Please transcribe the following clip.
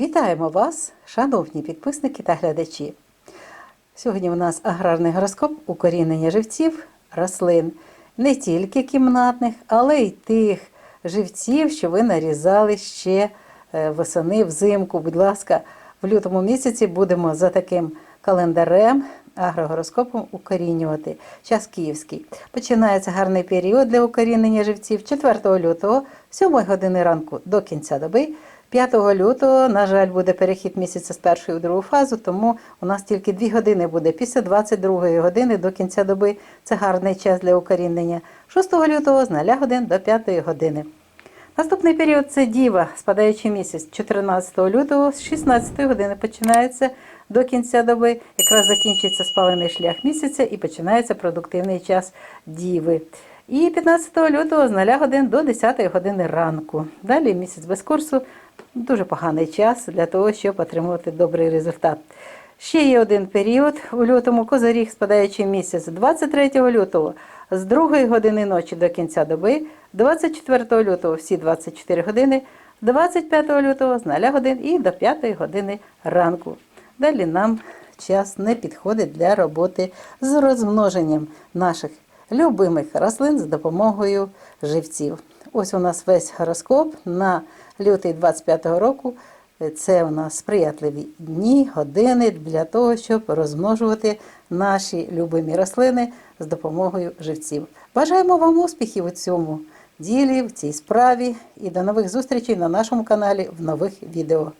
Вітаємо вас, шановні підписники та глядачі. Сьогодні у нас аграрний гороскоп укорінення живців рослин, не тільки кімнатних, але й тих живців, що ви нарізали ще е, восени взимку. Будь ласка, в лютому місяці будемо за таким календарем. Агрогороскопом укорінювати. Час київський. Починається гарний період для укорінення живців 4 лютого, 7 години ранку до кінця доби. 5 лютого, на жаль, буде перехід місяця з першої у другу фазу, тому у нас тільки 2 години буде після 22 години до кінця доби. Це гарний час для укорінення. 6 лютого з 0 годин до 5 години. Наступний період це діва, спадаючий місяць 14 лютого з 16 години починається до кінця доби. Якраз закінчується спалений шлях місяця і починається продуктивний час діви. І 15 лютого з 0 годин до 10 години ранку. Далі місяць без курсу дуже поганий час для того, щоб отримувати добрий результат. Ще є один період у лютому козоріг, спадаючий місяць 23 лютого з 2 години ночі до кінця доби, 24 лютого всі 24 години, 25 лютого з 0 годин і до 5 години ранку. Далі нам час не підходить для роботи з розмноженням наших любимих рослин з допомогою живців. Ось у нас весь гороскоп на лютий 25-го року. Це у нас сприятливі дні, години для того, щоб розмножувати наші любимі рослини з допомогою живців. Бажаємо вам успіхів у цьому ділі, в цій справі і до нових зустрічей на нашому каналі в нових відео.